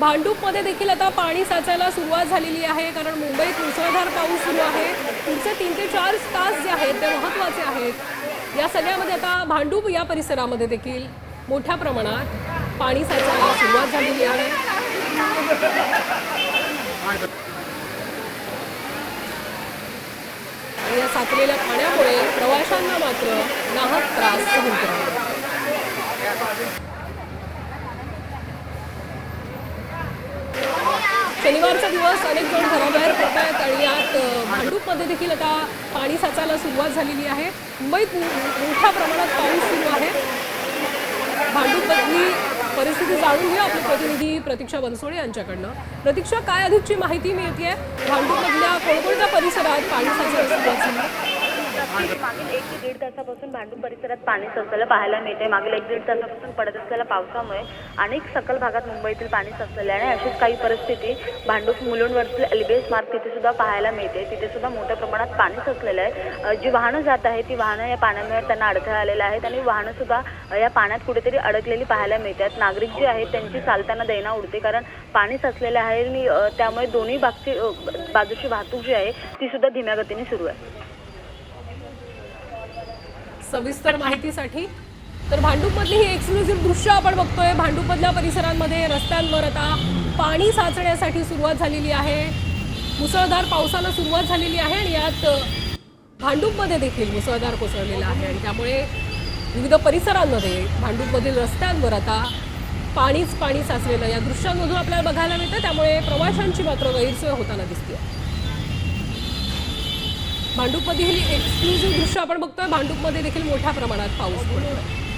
भांडूपमध्ये देखील आता पाणी साचायला सुरुवात झालेली आहे कारण मुंबईत मुसळधार पाऊस सुरू आहे. पुढचे तीन ते चार तास जे आहेत ते महत्त्वाचे आहेत. या सगळ्यामध्ये आता भांडूप या परिसरामध्ये देखील मोठ्या प्रमाणात पाणी साचायला सुरुवात झालेली आहे. या साचलेल्या पाण्यामुळे प्रवाशांना मात्र नाहक त्रास सहन करावा शनिवारचा दिवस अनेक जण घराबाहेर पडत आहेत आणि यात भांडूपमध्ये देखील आता पाणी साचायला सुरुवात झालेली आहे. मुंबईत मोठ्या प्रमाणात पाऊस सुरू आहे. भांडूपमधली परिस्थिती जाणून घेऊ आपले प्रतिनिधी प्रतीक्षा बनसोडे यांच्याकडनं. प्रतीक्षा काय अधिकची माहिती मिळते भांडूपमधल्या कोणकोणत्या परिसरात पाणी साचायला सुरुवात मागील एक ते दीड तासापासून भांडूप परिसरात पाणी साचलेलं पाहायला मिळते मागील एक दीड तासापासून पडत असलेल्या पावसामुळे अनेक सकल भागात मुंबईतील पाणी साचलेले आहे आणि अशीच काही परिस्थिती भांडूप मुलुंडवरतील एलबीएस मार्ग तिथे सुद्धा पाहायला मिळते. तिथे सुद्धा मोठ्या प्रमाणात पाणी साचलेलं आहे. जी वाहनं जात आहेत ती वाहनं या पाण्यामुळे त्यांना अडथळा आलेला आहेत आणि वाहनं सुद्धा या पाण्यात कुठेतरी अडकलेली पाहायला मिळतात. नागरिक जे आहेत त्यांची चालताना दैना उडते कारण पाणी साचलेलं आहे आणि त्यामुळे दोन्ही बागची बाजूची वाहतूक जी आहे ती सुद्धा धीम्या गतीने सुरू आहे. सविस्तर माहितीसाठी. तर भांडूपमधली ही एक्सक्लुझिव्ह दृश्य आपण बघतोय. भांडूपमधल्या परिसरांमध्ये रस्त्यांवर आता पाणी साचण्यासाठी सुरुवात झालेली आहे. मुसळधार पावसाला सुरुवात झालेली आहे आणि यात भांडूपमध्ये देखील मुसळधार कोसळलेला आहे आणि त्यामुळे विविध परिसरांमध्ये भांडूपमधील रस्त्यांवर आता पाणीच पाणी साचलेलं या दृश्यांमधून आपल्याला बघायला मिळतं. त्यामुळे प्रवाशांची मात्र गैरसोय होताना दिसते भांडूपमध्ये ही एक्सक्लुझिव्ह दृश्य आपण बघतोय. भांडूपमध्ये देखील मोठ्या प्रमाणात पाऊस पडतोय.